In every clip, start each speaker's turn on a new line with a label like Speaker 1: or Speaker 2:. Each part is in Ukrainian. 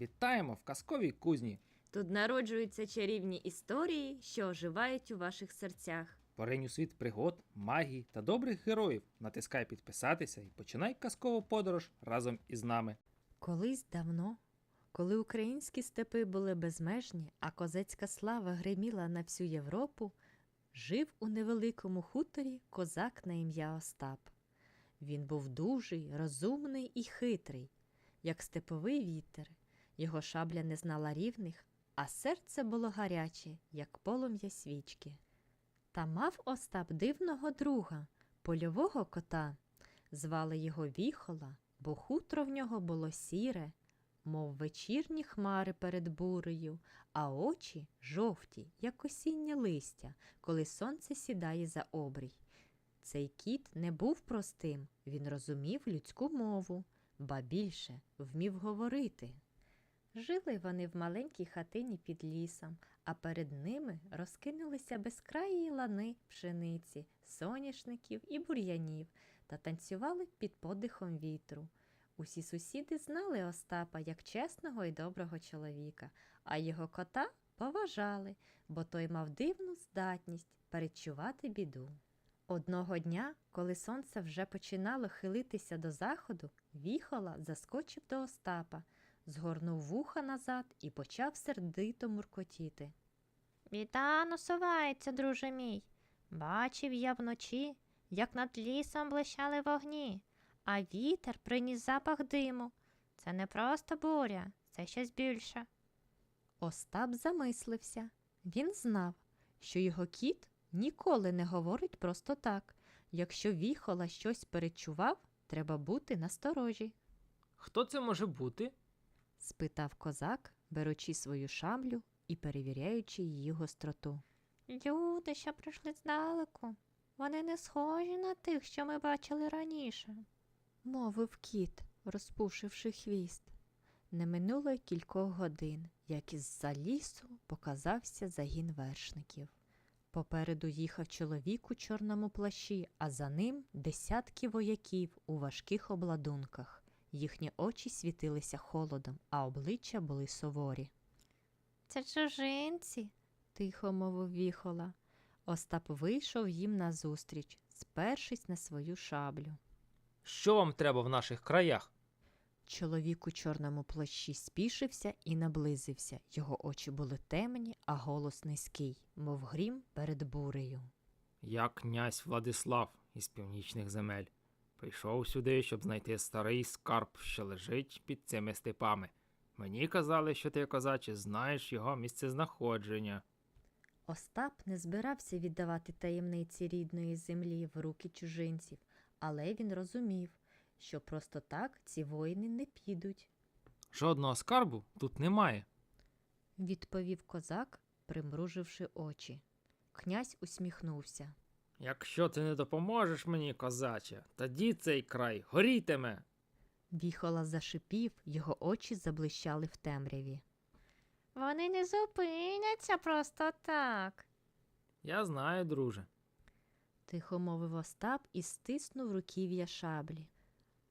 Speaker 1: Вітаємо в казковій кузні.
Speaker 2: Тут народжуються чарівні історії, що оживають у ваших серцях.
Speaker 1: Поринь у світ пригод, магії та добрих героїв. Натискай підписатися і починай казкову подорож разом із нами.
Speaker 2: Колись давно, коли українські степи були безмежні, а козацька слава гриміла на всю Європу, жив у невеликому хуторі козак на ім'я Остап. Він був дужий, розумний і хитрий, як степовий вітер. Його шабля не знала рівних, а серце було гаряче, як полум'я свічки. Та мав Остап дивного друга, польового кота. Звали його Віхола, бо хутро в нього було сіре, мов вечірні хмари перед бурею, а очі жовті, як осіннє листя, коли сонце сідає за обрій. Цей кіт не був простим, він розумів людську мову, ба більше вмів говорити. Жили вони в маленькій хатині під лісом, а перед ними розкинулися безкраї лани пшениці, соняшників і бур'янів та танцювали під подихом вітру. Усі сусіди знали Остапа як чесного і доброго чоловіка, а його кота поважали, бо той мав дивну здатність передчувати біду. Одного дня, коли сонце вже починало хилитися до заходу, віхола заскочив до Остапа, згорнув вуха назад і почав сердито муркотіти.
Speaker 3: Біда насувається, друже мій. Бачив я вночі, як над лісом блищали вогні, а вітер приніс запах диму. Це не просто буря, це щось більше.
Speaker 2: Остап замислився. Він знав, що його кіт ніколи не говорить просто так. Якщо віхола щось перечував, треба бути насторожі.
Speaker 1: Хто це може бути?
Speaker 2: Спитав козак, беручи свою шаблю і перевіряючи її гостроту.
Speaker 3: Люди, що прийшли здалеку, вони не схожі на тих, що ми бачили раніше.
Speaker 2: Мовив кіт, розпушивши хвіст. Не минуло й кількох годин, як із-за лісу показався загін вершників. Попереду їхав чоловік у чорному плащі, а за ним десятки вояків у важких обладунках. Їхні очі світилися холодом, а обличчя були суворі.
Speaker 3: Це чужинці.
Speaker 2: Тихо мовив віхола. Остап вийшов їм назустріч, спершись на свою шаблю.
Speaker 1: Що вам треба в наших краях?
Speaker 2: Чоловік у чорному плащі спішився і наблизився. Його очі були темні, а голос низький, мов грім перед бурею.
Speaker 1: Я князь Владислав із північних земель. Прийшов сюди, щоб знайти старий скарб, що лежить під цими степами. Мені казали, що ти, козаче, знаєш його місцезнаходження.
Speaker 2: Остап не збирався віддавати таємниці рідної землі в руки чужинців, але він розумів, що просто так ці воїни не підуть,
Speaker 1: Жодного скарбу тут немає.
Speaker 2: відповів козак, примруживши очі. Князь усміхнувся.
Speaker 1: Якщо ти не допоможеш мені, козаче, тоді цей край горітиме.
Speaker 2: Віхола зашипів, його очі заблищали в темряві.
Speaker 3: Вони не зупиняться просто так.
Speaker 1: Я знаю, друже.
Speaker 2: Тихо мовив Остап і стиснув руків'я шаблі.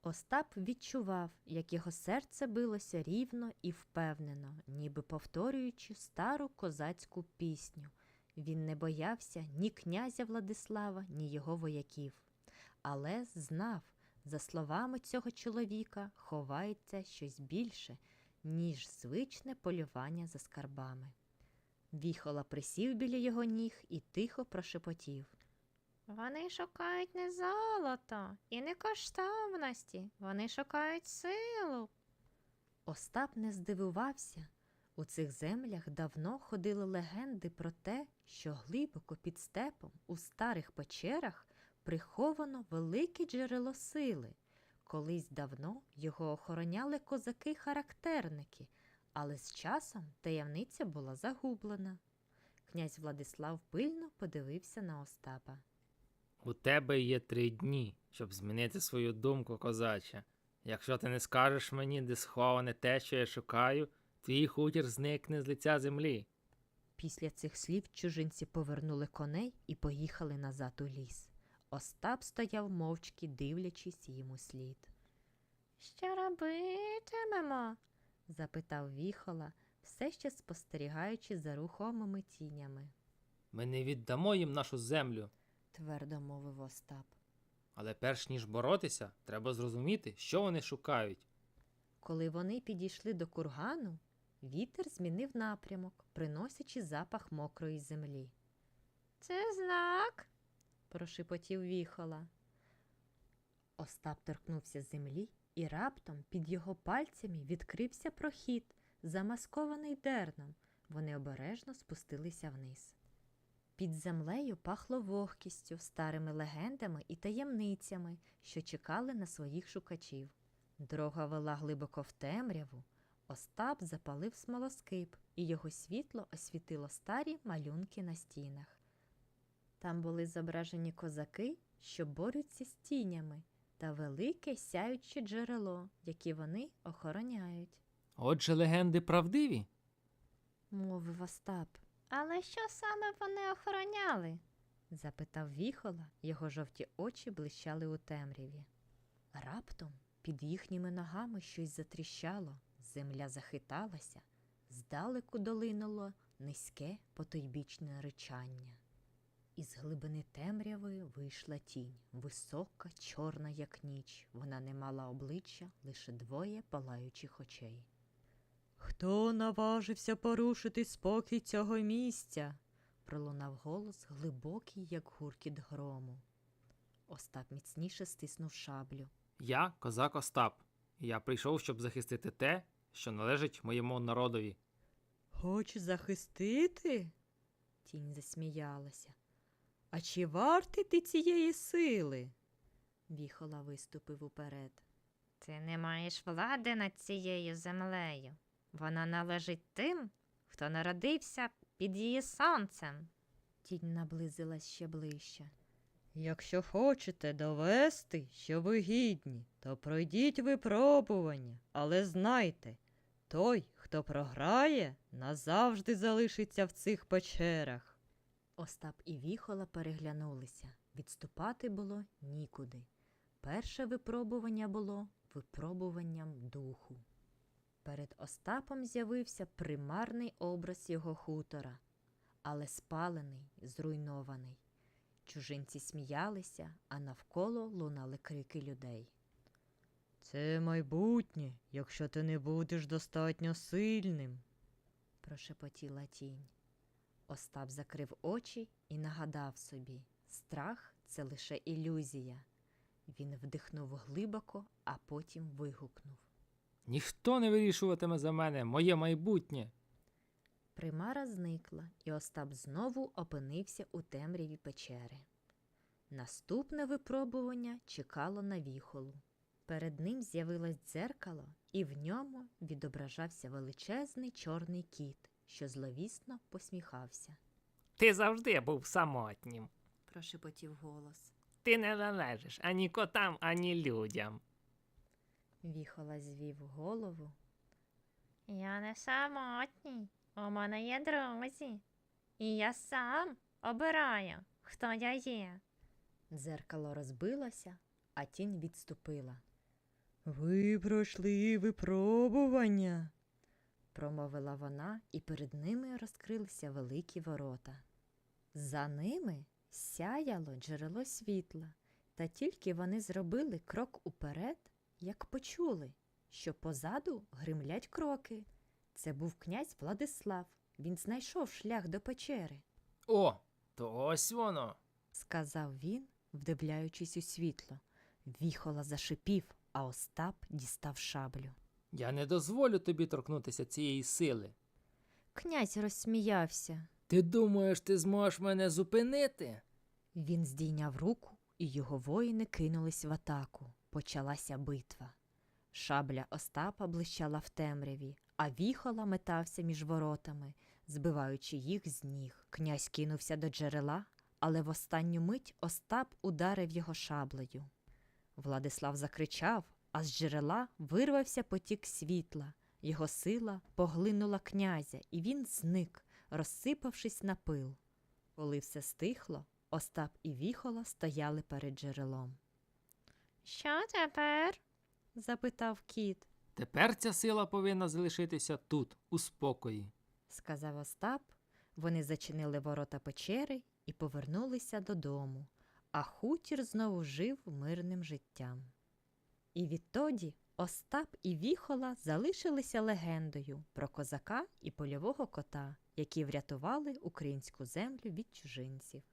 Speaker 2: Остап відчував, як його серце билося рівно і впевнено, ніби повторюючи стару козацьку пісню. Він не боявся ні князя Владислава, ні його вояків. Але знав, за словами цього чоловіка ховається щось більше, ніж звичне полювання за скарбами. Віхола присів біля його ніг і тихо прошепотів.
Speaker 3: Вони шукають не золото і не коштовності, вони шукають силу.
Speaker 2: Остап не здивувався. У цих землях давно ходили легенди про те, що глибоко під степом у старих печерах приховано велике джерело сили. Колись давно його охороняли козаки-характерники, але з часом таємниця була загублена. Князь Владислав пильно подивився на Остапа.
Speaker 1: У тебе є три дні, щоб змінити свою думку, козаче. Якщо ти не скажеш мені, де сховане те, що я шукаю, твій хутір зникне з лиця землі.
Speaker 2: Після цих слів чужинці повернули коней і поїхали назад у ліс. Остап стояв мовчки, дивлячись їм у слід.
Speaker 3: Що робитимемо?
Speaker 2: запитав віхола, все ще спостерігаючи за рухомими тінями,
Speaker 1: Ми не віддамо їм нашу землю.
Speaker 2: твердо мовив Остап.
Speaker 1: Але перш ніж боротися, треба зрозуміти, що вони шукають.
Speaker 2: Коли вони підійшли до кургану, вітер змінив напрямок, приносячи запах мокрої землі.
Speaker 3: Це знак.
Speaker 2: прошепотів віхола. Остап торкнувся землі, і раптом під його пальцями відкрився прохід, замаскований дерном. Вони обережно спустилися вниз. Під землею пахло вогкістю, старими легендами і таємницями, що чекали на своїх шукачів. Дорога вела глибоко в темряву. Остап запалив смолоскип, і його світло освітило старі малюнки на стінах. Там були зображені козаки, що борються з тінями, та велике сяюче джерело, яке вони охороняють,
Speaker 1: Отже, легенди правдиві.
Speaker 2: мовив Остап.
Speaker 3: Але що саме вони охороняли?
Speaker 2: запитав віхола, його жовті очі блищали у темряві. Раптом під їхніми ногами щось затріщало, земля захиталася, здалеку долинуло низьке потойбічне ричання. Із глибини темряви вийшла тінь, висока, чорна, як ніч. Вона не мала обличчя, лише двоє палаючих очей. Хто наважився порушити спокій цього місця? пролунав голос, глибокий, як гуркіт грому. Остап міцніше стиснув шаблю.
Speaker 1: Я козак Остап. Я прийшов, щоб захистити те, що належить моєму народові.
Speaker 2: Хочеш захистити? Тінь засміялася. А чи вартий ти цієї сили? Віхола виступив уперед.
Speaker 3: Ти не маєш влади над цією землею. Вона належить тим, хто народився під її сонцем.
Speaker 2: Тінь наблизилась ще ближче. Якщо хочете довести, що ви гідні, то пройдіть випробування, але знайте, той, хто програє, назавжди залишиться в цих печерах. Остап і Віхола переглянулися. Відступати було нікуди. Перше випробування було випробуванням духу. Перед Остапом з'явився примарний образ його хутора, але спалений, зруйнований. Чужинці сміялися, а навколо лунали крики людей. Це майбутнє, якщо ти не будеш достатньо сильним, прошепотіла тінь. Остап закрив очі і нагадав собі страх це лише ілюзія. Він вдихнув глибоко, а потім вигукнув.
Speaker 1: Ніхто не вирішуватиме за мене моє майбутнє.
Speaker 2: Примара зникла, і Остап знову опинився у темряві печери. Наступне випробування чекало на віхолу. Перед ним з'явилось дзеркало, і в ньому відображався величезний чорний кіт, що зловісно посміхався.
Speaker 1: Ти завжди був самотнім.
Speaker 2: Прошепотів голос.
Speaker 1: Ти не належиш ані котам, ані людям.
Speaker 2: Віхола звів голову.
Speaker 3: Я не самотній. У мене є друзі. І я сам обираю, хто я є.
Speaker 2: Дзеркало розбилося, а тінь відступила. Ви пройшли випробування, промовила вона, і перед ними розкрилися великі ворота. За ними сяяло джерело світла, та тільки вони зробили крок уперед, як почули, що позаду гримлять кроки. Це був князь Владислав. Він знайшов шлях до печери.
Speaker 1: О, то ось воно.
Speaker 2: сказав він, вдивляючись у світло. Віхола зашипів, а Остап дістав шаблю.
Speaker 1: Я не дозволю тобі торкнутися цієї сили.
Speaker 2: Князь розсміявся.
Speaker 1: Ти думаєш, ти зможеш мене зупинити?
Speaker 2: Він здійняв руку, і його воїни кинулись в атаку. Почалася битва. Шабля Остапа блищала в темряві, а віхола метався між воротами, збиваючи їх з ніг. Князь кинувся до джерела, але в останню мить Остап ударив його шаблею. Владислав закричав, а з джерела вирвався потік світла. Його сила поглинула князя, і він зник, розсипавшись на пил. Коли все стихло, Остап і Віхола стояли перед джерелом.
Speaker 3: Що тепер?
Speaker 2: Запитав кіт.
Speaker 1: Тепер ця сила повинна залишитися тут, у спокої.
Speaker 2: сказав Остап. Вони зачинили ворота печери і повернулися додому, а хутір знову жив мирним життям. І відтоді Остап і Віхола залишилися легендою про козака і польового кота, які врятували українську землю від чужинців.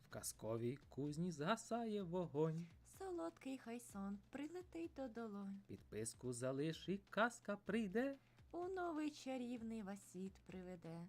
Speaker 1: В казковій кузні згасає вогонь.
Speaker 2: Солодкий хай сон прилетить до долонь,
Speaker 1: Підписку залиш і казка прийде.
Speaker 2: у новий чарівний вас світ приведе.